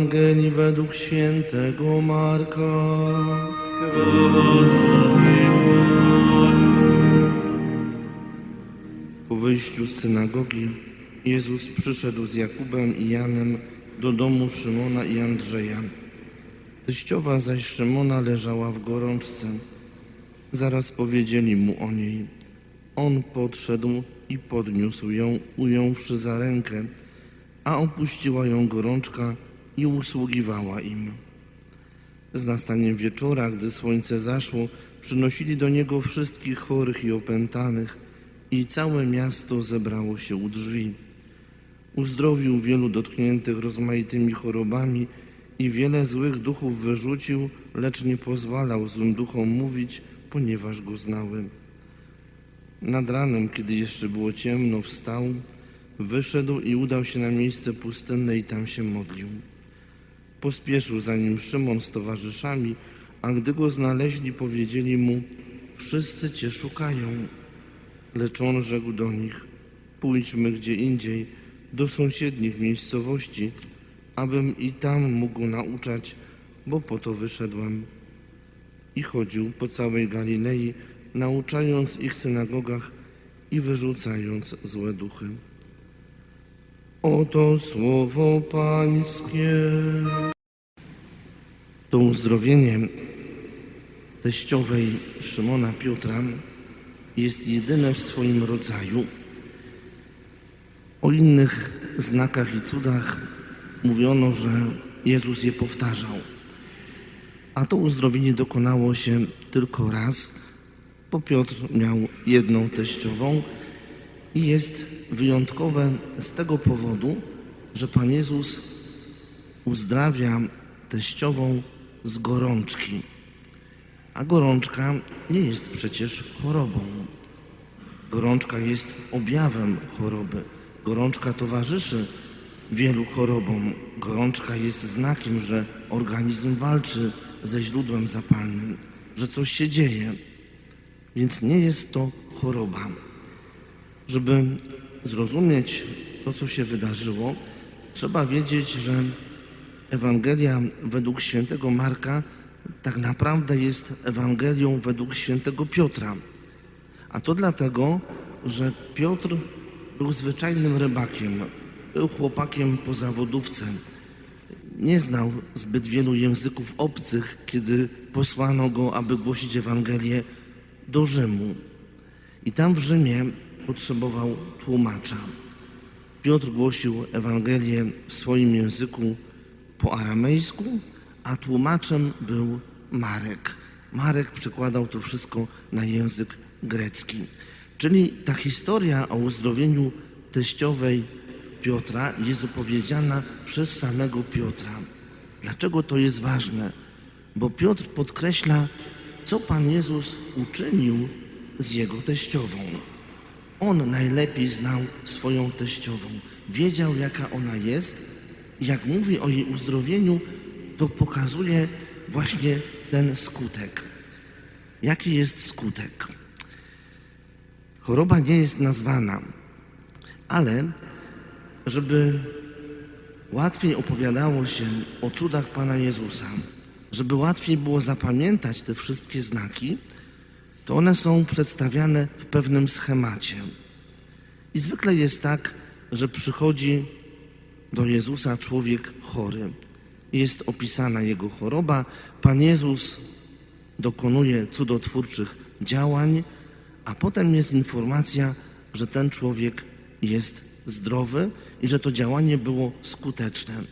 Ewangelii według świętego Marka. Po wyjściu z synagogi Jezus przyszedł z Jakubem i Janem do domu Szymona i Andrzeja. Teściowa zaś Szymona leżała w gorączce. Zaraz powiedzieli mu o niej. On podszedł i podniósł ją, ująwszy za rękę, a opuściła ją gorączka i usługiwała im. Z nastaniem wieczora, gdy słońce zaszło, przynosili do niego wszystkich chorych i opętanych i całe miasto zebrało się u drzwi. Uzdrowił wielu dotkniętych rozmaitymi chorobami i wiele złych duchów wyrzucił, lecz nie pozwalał złym duchom mówić, ponieważ go znały. Nad ranem, kiedy jeszcze było ciemno, wstał, wyszedł i udał się na miejsce pustynne i tam się modlił. Pospieszył za nim Szymon z towarzyszami, a gdy go znaleźli, powiedzieli mu: Wszyscy cię szukają. Lecz on rzekł do nich: Pójdźmy gdzie indziej, do sąsiednich miejscowości, abym i tam mógł nauczać, bo po to wyszedłem. I chodził po całej Galilei, nauczając ich synagogach i wyrzucając złe duchy. Oto słowo Pańskie. To uzdrowienie teściowej Szymona Piotra jest jedyne w swoim rodzaju. O innych znakach i cudach mówiono, że Jezus je powtarzał. A to uzdrowienie dokonało się tylko raz, bo Piotr miał jedną teściową i jest wyjątkowe z tego powodu, że Pan Jezus uzdrawia teściową z gorączki. A gorączka nie jest przecież chorobą. Gorączka jest objawem choroby. Gorączka towarzyszy wielu chorobom. Gorączka jest znakiem, że organizm walczy ze źródłem zapalnym, że coś się dzieje. Więc nie jest to choroba. Żeby zrozumieć to, co się wydarzyło, trzeba wiedzieć, że Ewangelia według świętego Marka tak naprawdę jest Ewangelią według świętego Piotra. A to dlatego, że Piotr był zwyczajnym rybakiem, był chłopakiem po zawodówce. Nie znał zbyt wielu języków obcych, kiedy posłano go, aby głosić Ewangelię do Rzymu. I tam w Rzymie potrzebował tłumacza. Piotr głosił Ewangelię w swoim języku po aramejsku, a tłumaczem był Marek. Marek przekładał to wszystko na język grecki. Czyli ta historia o uzdrowieniu teściowej Piotra jest opowiedziana przez samego Piotra. Dlaczego to jest ważne? Bo Piotr podkreśla, co Pan Jezus uczynił z jego teściową. On najlepiej znał swoją teściową, wiedział jaka ona jest. i Jak mówi o jej uzdrowieniu, to pokazuje właśnie ten skutek. Jaki jest skutek? Choroba nie jest nazwana, ale żeby łatwiej opowiadało się o cudach Pana Jezusa, żeby łatwiej było zapamiętać te wszystkie znaki, to one są przedstawiane w pewnym schemacie. I zwykle jest tak, że przychodzi do Jezusa człowiek chory. Jest opisana jego choroba. Pan Jezus dokonuje cudotwórczych działań, a potem jest informacja, że ten człowiek jest zdrowy i że to działanie było skuteczne.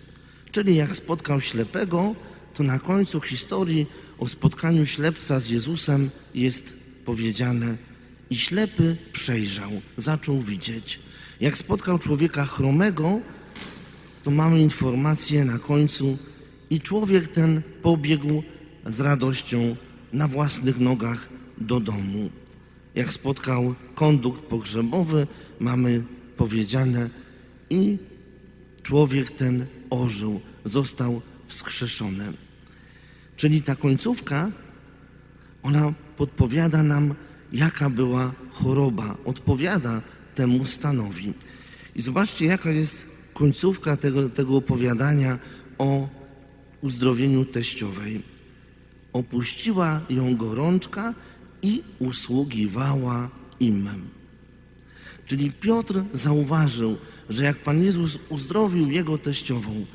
Czyli jak spotkał ślepego, to na końcu historii o spotkaniu ślepca z Jezusem jest powiedziane i ślepy przejrzał, zaczął widzieć. Jak spotkał człowieka chromego, to mamy informację na końcu i człowiek ten pobiegł z radością na własnych nogach do domu. Jak spotkał kondukt pogrzebowy, mamy powiedziane i człowiek ten ożył, został wskrzeszony. Czyli ta końcówka, ona podpowiada nam, jaka była choroba, odpowiada temu stanowi. I zobaczcie, jaka jest końcówka tego, tego opowiadania o uzdrowieniu teściowej. Opuściła ją gorączka i usługiwała im. Czyli Piotr zauważył, że jak Pan Jezus uzdrowił jego teściową,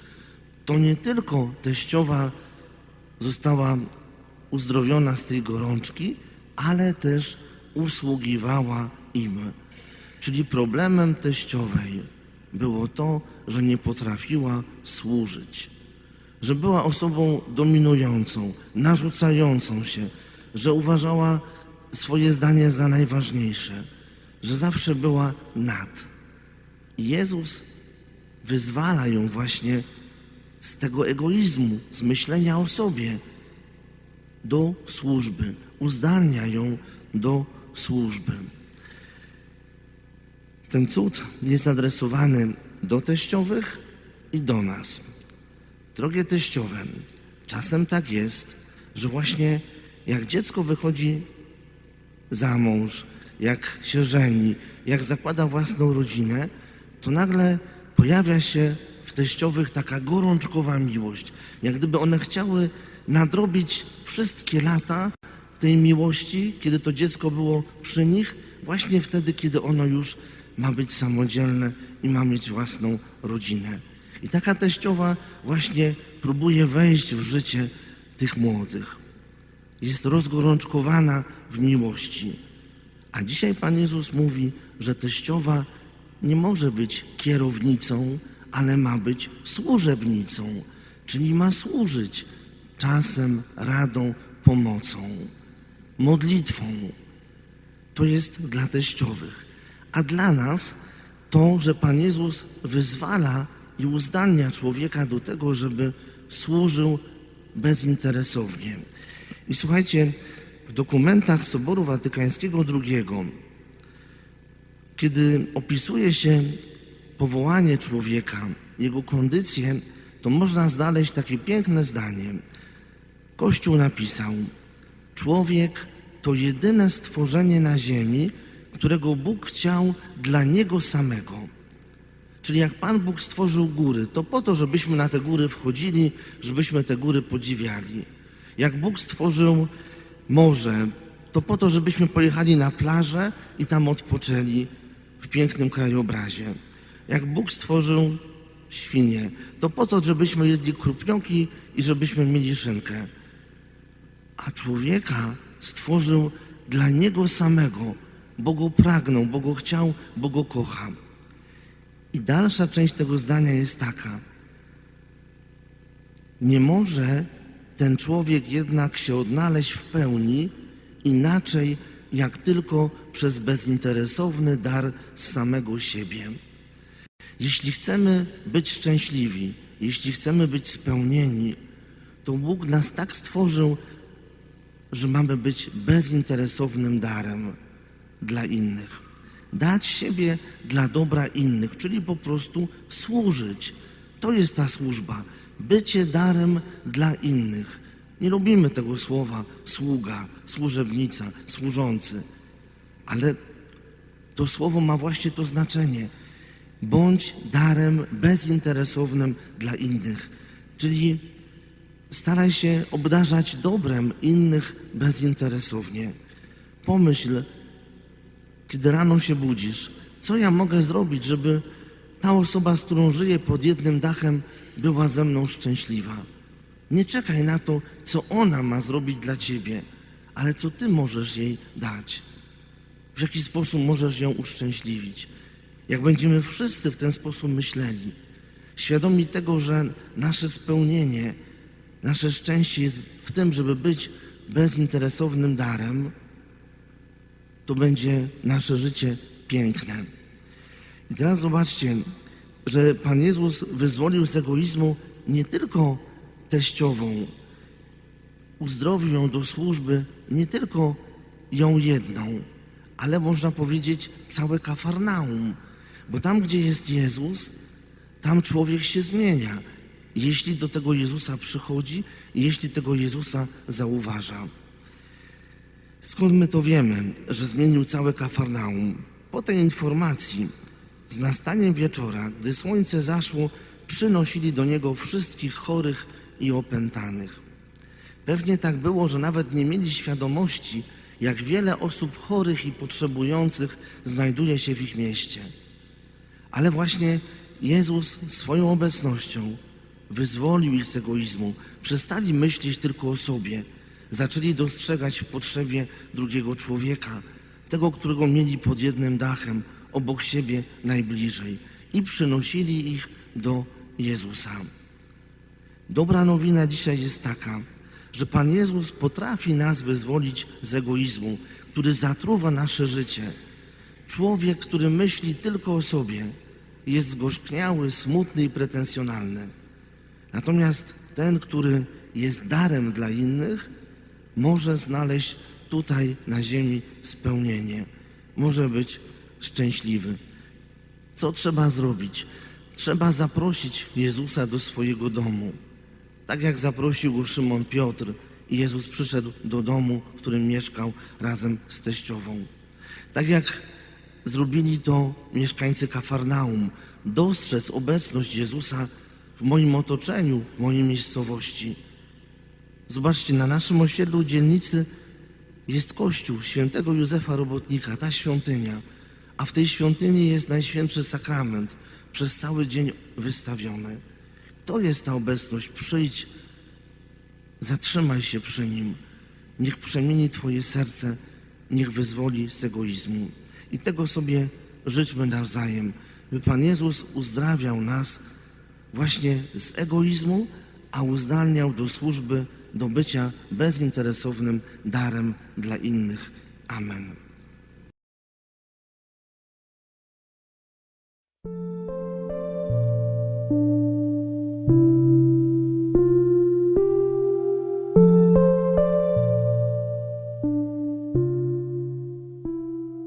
to nie tylko teściowa została uzdrowiona z tej gorączki, ale też usługiwała im. Czyli problemem teściowej było to, że nie potrafiła służyć, że była osobą dominującą, narzucającą się, że uważała swoje zdanie za najważniejsze, że zawsze była nad. I Jezus wyzwala ją właśnie z tego egoizmu, z myślenia o sobie do służby, uzdalnia ją do służby. Ten cud jest adresowany do teściowych i do nas. Drogie teściowe, czasem tak jest, że właśnie jak dziecko wychodzi za mąż, jak się żeni, jak zakłada własną rodzinę, to nagle pojawia się w teściowych taka gorączkowa miłość. Jak gdyby one chciały nadrobić wszystkie lata tej miłości, kiedy to dziecko było przy nich, właśnie wtedy, kiedy ono już ma być samodzielne i ma mieć własną rodzinę. I taka teściowa właśnie próbuje wejść w życie tych młodych. Jest rozgorączkowana w miłości. A dzisiaj Pan Jezus mówi, że teściowa nie może być kierownicą, ale ma być służebnicą, czyli ma służyć czasem, radą, pomocą, modlitwą. To jest dla teściowych. A dla nas to, że Pan Jezus wyzwala i uzdalnia człowieka do tego, żeby służył bezinteresownie. I słuchajcie, w dokumentach Soboru Watykańskiego II, kiedy opisuje się powołanie człowieka, jego kondycję, to można znaleźć takie piękne zdanie. Kościół napisał: Człowiek to jedyne stworzenie na ziemi, którego Bóg chciał dla niego samego. Czyli jak Pan Bóg stworzył góry, to po to, żebyśmy na te góry wchodzili, żebyśmy te góry podziwiali. Jak Bóg stworzył morze, to po to, żebyśmy pojechali na plażę i tam odpoczęli w pięknym krajobrazie. Jak Bóg stworzył świnie, to po to, żebyśmy jedli krupnioki i żebyśmy mieli szynkę. A człowieka stworzył dla niego samego, bo go pragnął, bo go chciał, bo go kocha. I dalsza część tego zdania jest taka. Nie może ten człowiek jednak się odnaleźć w pełni inaczej, jak tylko przez bezinteresowny dar z samego siebie. Jeśli chcemy być szczęśliwi, jeśli chcemy być spełnieni, to Bóg nas tak stworzył, że mamy być bezinteresownym darem dla innych. Dać siebie dla dobra innych, czyli po prostu służyć. To jest ta służba. Bycie darem dla innych. Nie lubimy tego słowa sługa, służebnica, służący, ale to słowo ma właśnie to znaczenie. Bądź darem bezinteresownym dla innych, czyli staraj się obdarzać dobrem innych bezinteresownie. Pomyśl, kiedy rano się budzisz, co ja mogę zrobić, żeby ta osoba, z którą żyję pod jednym dachem, była ze mną szczęśliwa. Nie czekaj na to, co ona ma zrobić dla ciebie, ale co ty możesz jej dać. W jaki sposób możesz ją uszczęśliwić. Jak będziemy wszyscy w ten sposób myśleli, świadomi tego, że nasze spełnienie, nasze szczęście jest w tym, żeby być bezinteresownym darem, to będzie nasze życie piękne. I teraz zobaczcie, że Pan Jezus wyzwolił z egoizmu nie tylko teściową, uzdrowił ją do służby, nie tylko ją jedną, ale można powiedzieć całe Kafarnaum, bo tam, gdzie jest Jezus, tam człowiek się zmienia, jeśli do tego Jezusa przychodzi, jeśli tego Jezusa zauważa. Skąd my to wiemy, że zmienił całe Kafarnaum? Po tej informacji Z nastaniem wieczora, gdy słońce zaszło, przynosili do niego wszystkich chorych i opętanych. Pewnie tak było, że nawet nie mieli świadomości, jak wiele osób chorych i potrzebujących znajduje się w ich mieście. Ale właśnie Jezus swoją obecnością wyzwolił ich z egoizmu. Przestali myśleć tylko o sobie. Zaczęli dostrzegać w potrzebie drugiego człowieka, tego, którego mieli pod jednym dachem, obok siebie najbliżej i przynosili ich do Jezusa. Dobra nowina dzisiaj jest taka, że Pan Jezus potrafi nas wyzwolić z egoizmu, który zatruwa nasze życie. Człowiek, który myśli tylko o sobie, jest zgorzkniały, smutny i pretensjonalny. Natomiast ten, który jest darem dla innych, może znaleźć tutaj na ziemi spełnienie, może być szczęśliwy. Co trzeba zrobić? Trzeba zaprosić Jezusa do swojego domu. Tak jak zaprosił go Szymon Piotr i Jezus przyszedł do domu, w którym mieszkał razem z teściową. Tak jak zrobili to mieszkańcy Kafarnaum, dostrzec obecność Jezusa w moim otoczeniu, w mojej miejscowości. Zobaczcie, na naszym osiedlu dzielnicy jest kościół świętego Józefa Robotnika, ta świątynia, a w tej świątyni jest Najświętszy Sakrament, przez cały dzień wystawiony. To jest ta obecność. Przyjdź, zatrzymaj się przy Nim. Niech przemieni Twoje serce, niech wyzwoli z egoizmu. I tego sobie życzmy nawzajem, by Pan Jezus uzdrawiał nas właśnie z egoizmu, a uzdalniał do służby, do bycia bezinteresownym darem dla innych. Amen.